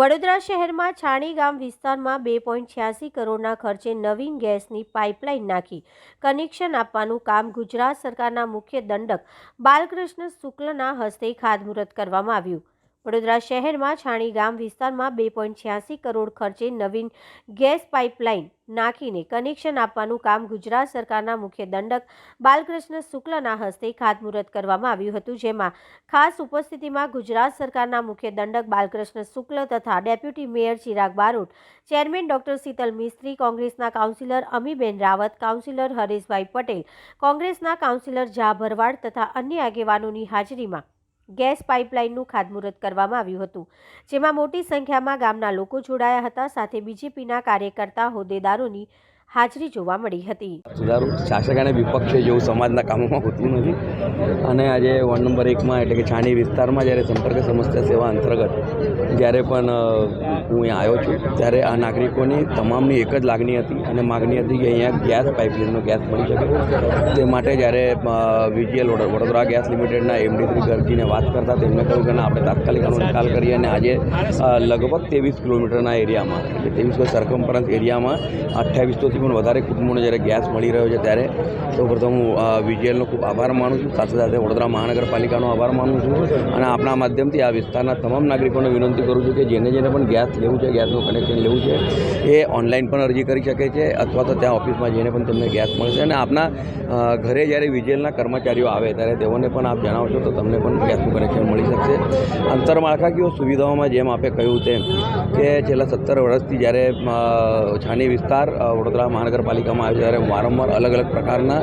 વડોદરા શહેરમાં છાણી ગામ વિસ્તારમાં બે પોઈન્ટ છ્યાસી કરોડના ખર્ચે નવીન ગેસની પાઇપલાઇન નાખી. કનેક્શન આપવાનું કામ ગુજરાત સરકારના મુખ્ય દંડક બાલકૃષ્ણ શુક્લના હસ્તે ખાતમુહૂર્ત કરવામાં આવ્યું. વડોદરા શહેરમાં છાણી ગામ વિસ્તારમાં બે પોઈન્ટ છ્યાસી કરોડ ખર્ચે નવીન ગેસ પાઇપલાઇન નાખીને કનેક્શન આપવાનું કામ ગુજરાત સરકારના મુખ્ય દંડક બાલકૃષ્ણ શુક્લના હસ્તે ખાતમુહૂર્ત કરવામાં આવ્યું હતું. જેમાં ખાસ ઉપસ્થિતિમાં ગુજરાત સરકારના મુખ્ય દંડક બાલકૃષ્ણ શુક્લ તથા deputy mayor Chirag Barot, chairman doctor Sheetal Mistry, કોંગ્રેસના કાઉન્સિલર અમીબેન રાવત, કાઉન્સિલર હરેશભાઈ પટેલ, કોંગ્રેસના કાઉન્સિલર ઝા ભરવાડ તથા અન્ય આગેવાનોની હાજરીમાં ગેસ પાઇપલાઇનનું ખાતમુહૂર્ત કરવામાં આવ્યું હતું, જેમાં મોટી સંખ્યામાં ગામના લોકો જોડાયા હતા. સાથે બીજેપીના કાર્યકર્તા હોદ્દેદારોની હાજરી જોવા મળી હતી. સુધારું શાસક અને વિપક્ષ જેવું સમાજના કામોમાં હોતું નથી. અને આજે વોર્ડ નંબર એકમાં એટલે કે છાણી વિસ્તારમાં જ્યારે સંપર્ક સમસ્યા સેવા અંતર્ગત જ્યારે પણ હું અહીંયા આવ્યો છું, ત્યારે આ નાગરિકોની તમામની એક જ લાગણી હતી અને માગણી હતી કે અહીંયા ગેસ પાઇપલાઇનનો ગેસ મળી શકે. તે માટે જ્યારે V G L Vadodara gas લિમિટેડના એમડી શ્રી ગરજીને વાત કરતા તેમણે કહ્યું કે આપણે તાત્કાલિક આનો નિકાલ કરીએ અને આજે લગભગ ત્રેવીસ કિલોમીટરના એરિયામાં, એટલે ત્રેવીસ પરંત એરિયામાં અઠ્યાવીસોથી પણ વધારે કુટુંબોને જ્યારે ગેસ મળી રહ્યો છે ત્યારે સૌપ્રથમ હું વીજીએલનો ખૂબ આભાર માનું છું. સાથે સાથે વડોદરા મહાનગરપાલિકાનો આભાર માનું છું અને આપણા માધ્યમથી આ વિસ્તારના તમામ નાગરિકોને વિનંતી કરું છું કે જેને જેને પણ ગેસ લેવું છે ગેસનું કનેક્શન લેવું છે એ ઓનલાઈન પણ અરજી કરી શકે છે અથવા તો ત્યાં ઓફિસમાં જઈને પણ તમને ગેસ મળશે અને આપના ઘરે જ્યારે વિજેલના કર્મચારીઓ આવે ત્યારે તેઓને પણ આપ જણાવશો તો તમને પણ ગેસનું કનેક્શન મળી શકશે. આંતરમાળખાકીય સુવિધાઓમાં જેમ આપે કહ્યું તેમ કે છેલ્લા સત્તર વર્ષથી જ્યારે છાની વિસ્તાર વડોદરા મહાનગરપાલિકામાં આવે છે ત્યારે વારંવાર અલગ અલગ પ્રકારના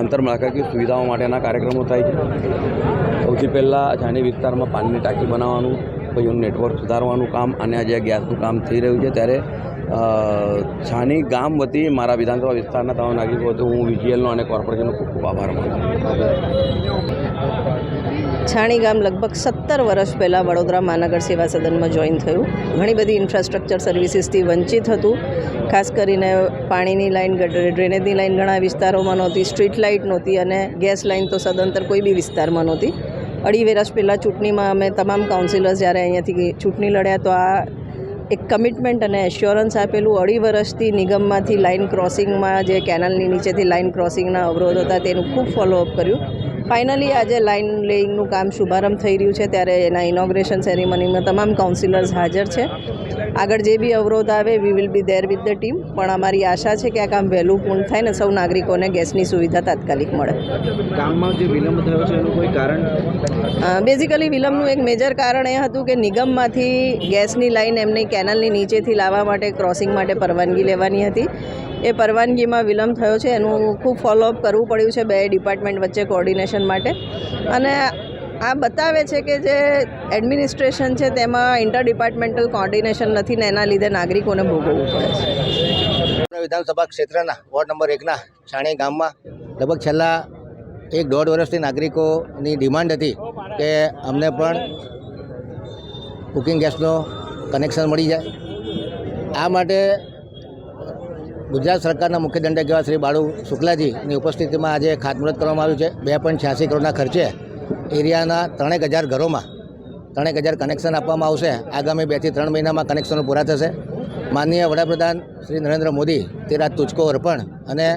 આંતરમાળખાકીય સુવિધાઓ માટેના કાર્યક્રમો થાય છે. સૌથી પહેલાં છાની વિસ્તારમાં પાણીની ટાંકી બનાવવાનું પછી નેટવર્ક સુધારવાનું કામ અને આજે ગેસનું કામ થઈ રહ્યું છે. ત્યારે છાણી ગામ વતી મારા વિધાનસભા વિસ્તારના તમામ નાગરિકો વતી હું વીજીએલનો અને કોર્પોરેશનનો ખૂબ ખૂબ આભાર માનું છાણી ગામ લગભગ સત્તર વર્ષ પહેલાં વડોદરા મહાનગર સેવા સદનમાં જોઈન થયું. ઘણી બધી ઇન્ફ્રાસ્ટ્રક્ચર સર્વિસીસથી વંચિત હતું. ખાસ કરીને પાણીની લાઈન ડ્રેનેજની લાઈન ઘણા વિસ્તારોમાં નહોતી, સ્ટ્રીટ લાઇટ નહોતી અને ગેસ લાઇન તો સદંતર કોઈ બી વિસ્તારમાં નહોતી. અઢી વર્ષ પહેલાં ચૂંટણીમાં અમે તમામ કાઉન્સિલર્સ જ્યારે અહીંયાથી ચૂંટણી લડ્યા તો આ એક કમિટમેન્ટ અને એશ્યોરન્સ આપેલું અઢી વર્ષથી નિગમમાંથી લાઇન ક્રોસિંગમાં જે કેનલની નીચેથી લાઇન ક્રોસિંગના અવરોધ હતા તેનું ખૂબ ફોલોઅપ કર્યું. ફાઇનલી આજે લાઇન લેઇંગનું કામ શુભારંભ થઈ રહ્યું છે. ત્યારે એના ઇનોગ્રેશન સેરેમનીમાં તમામ કાઉન્સિલર્સ હાજર છે. આગળ જે બી અવરોધ આવે we will be there with the team પણ અમારી આશા છે કે આ કામ વહેલું પૂર્ણ થાય ને સૌ નાગરિકોને ગેસની સુવિધા તાત્કાલિક મળે. કામમાં જે વિલંબ થયો છે એનું કોઈ કારણ? બેઝિકલી વિલંબનું એક મેજર કારણ એ હતું કે નિગમમાંથી ગેસની લાઈન એમની કેનલની નીચેથી લાવવા માટે ક્રોસિંગ માટે પરવાનગી લેવાની હતી. એ પરવાનગીમાં વિલંબ થયો છે. એનું ખૂબ ફોલોઅપ કરવું પડ્યું છે. બે ડિપાર્ટમેન્ટ વચ્ચે કોઓર્ડિનેશન માટે. અને આ બતાવે છે કે જે એડમિનિસ્ટ્રેશન છે તેમાં ઇન્ટર ડિપાર્ટમેન્ટલ કોર્ડિનેશન નથી ને એના લીધે નાગરિકોને ભોગવવું પડે છે. વિધાનસભા ક્ષેત્રના વોર્ડ નંબર એકના છાણી ગામમાં લગભગ છેલ્લા એક દોઢ વર્ષથી નાગરિકોની ડિમાન્ડ હતી કે અમને પણ કુકિંગ ગેસનો કનેક્શન મળી જાય. આ માટે ગુજરાત સરકારના મુખ્ય દંડક એવા શ્રી બાળુ શુક્લાજીની ઉપસ્થિતિમાં આજે ખાતમુહૂર્ત કરવામાં આવ્યું છે. બે પોઈન્ટ છ્યાસી કરોડના ખર્ચે એરિયાના ત્રણેક હજાર ઘરોમાં ત્રણેક હજાર કનેક્શન આપવામાં આવશે. આગામી બેથી ત્રણ મહિનામાં કનેક્શનો પૂરા થશે. માનનીય વડાપ્રધાન શ્રી નરેન્દ્ર મોદી તે રાત તુચકો અર્પણ અને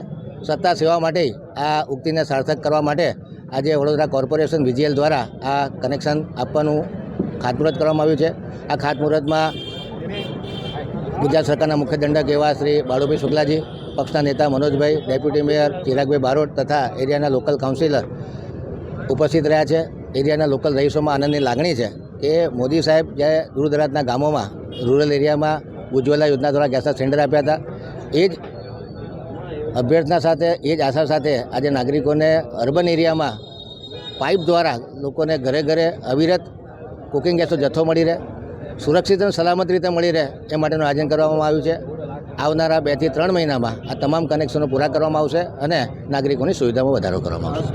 સત્તા સેવા માટે આ ઉક્તિને સાર્થક કરવા માટે આજે વડોદરા કોર્પોરેશન વીજીએલ દ્વારા આ કનેક્શન આપવાનું ખાતમુહૂર્ત કરવામાં આવ્યું છે. આ ખાતમુહૂર્તમાં ગુજરાત સરકારના મુખ્ય દંડક એવા શ્રી બાળુભાઈ શુક્લાજી, પક્ષના નેતા મનોજભાઈ, ડેપ્યુટી મેયર ચિરાગભાઈ બારોટ તથા એરિયાના લોકલ કાઉન્સિલર ઉપસ્થિત રહ્યા છે. એરિયાના લોકલ રહીશોમાં આનંદની લાગણી છે કે મોદી સાહેબ જ્યારે દૂર દરાજના ગામોમાં, રૂરલ એરિયામાં ઉજ્જવલા યોજના દ્વારા ગેસના સિલિન્ડર આપ્યા હતા. એ જ અભ્યર્થના સાથે, એ જ આશા સાથે આજે નાગરિકોને અર્બન એરિયામાં પાઇપ દ્વારા લોકોને ઘરે ઘરે અવિરત કુકિંગ ગેસનો જથ્થો મળી રહે. સુરક્ષિત અને સલામત રીતે મળી રહે એ માટેનું આયોજન કરવામાં આવ્યું છે. આવનારા બેથી ત્રણ મહિનામાં આ તમામ કનેક્શનો પૂરા કરવામાં આવશે અને નાગરિકોની સુવિધામાં વધારો કરવામાં આવશે.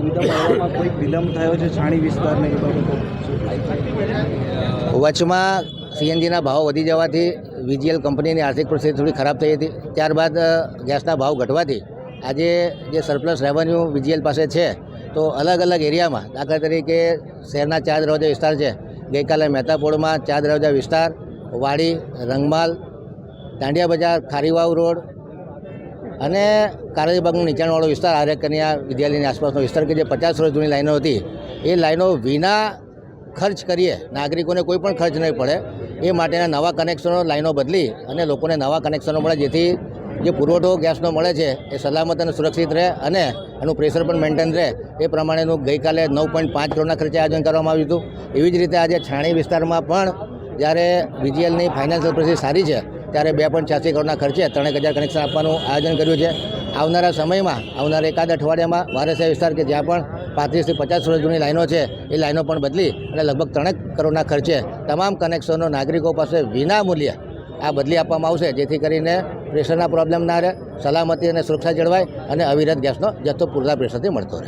વચમાં સીએનજીના ભાવ વધી જવાથી વીજીએલ કંપનીની આર્થિક પરિસ્થિતિ થોડી ખરાબ થઈ હતી. ત્યારબાદ ગેસના ભાવ ઘટવાથી આજે જે સરપ્લસ રેવન્યુ વીજીએલ પાસે છે તો અલગ અલગ એરિયામાં દાખલા તરીકે શહેરના ચાર દરવાજા વિસ્તાર છે ગઈકાલે મહેતાપોળમાં ચાર દરવાજા વિસ્તાર, વાડી રંગમાલ દાંડિયા બજાર, ખારીવાવ રોડ અને કારજીબાગનો નીચાણવાળો વિસ્તાર આર્ય વિદ્યાલયની આસપાસનો વિસ્તાર કે જે પચાસ વર્ષ જૂની લાઈનો હતી, એ લાઈનો વિના ખર્ચ કરીએ, નાગરિકોને કોઈ પણ ખર્ચ નહીં પડે, એ માટેના નવા કનેક્શનો લાઈનો બદલી અને લોકોને નવા કનેક્શનો મળે, જેથી જે પુરવઠો ગેસનો મળે છે, એ સલામત અને સુરક્ષિત રહે અને એનું પ્રેશર પણ મેન્ટેન રહે, એ પ્રમાણેનું ગઈકાલે નવ પોઈન્ટ પાંચ કરોડના ખર્ચે આયોજન કરવામાં આવ્યું હતું. એવી જ રીતે આજે છાણી વિસ્તારમાં પણ જ્યારે વીજીએલની ફાઇનાન્શિયલ પરિસ્થિતિ સારી છે, ત્યારે બે પોઈન્ટ છ્યાસી કરોડના ખર્ચે ત્રણેક હજાર કનેક્શન આપવાનું આયોજન કર્યું છે. આવનારા સમયમાં, આવનારા એકાદ અઠવાડિયામાં વારસિયા વિસ્તાર કે જ્યાં પણ પાંત્રીસથી પચાસ વર્ષ જૂની લાઈનો છે, એ લાઈનો પણ બદલી અને લગભગ ત્રણેક કરોડના ખર્ચે તમામ કનેક્શનો નાગરિકો પાસે વિના મૂલ્યે આ બદલી આપવામાં આવશે, જેથી કરીને પ્રેશરના પ્રોબ્લેમ ના રહે, સલામતી અને સુરક્ષા જળવાય અને અવિરત ગેસનો જથ્થો પૂરતા પ્રેશરથી મળતો રહે.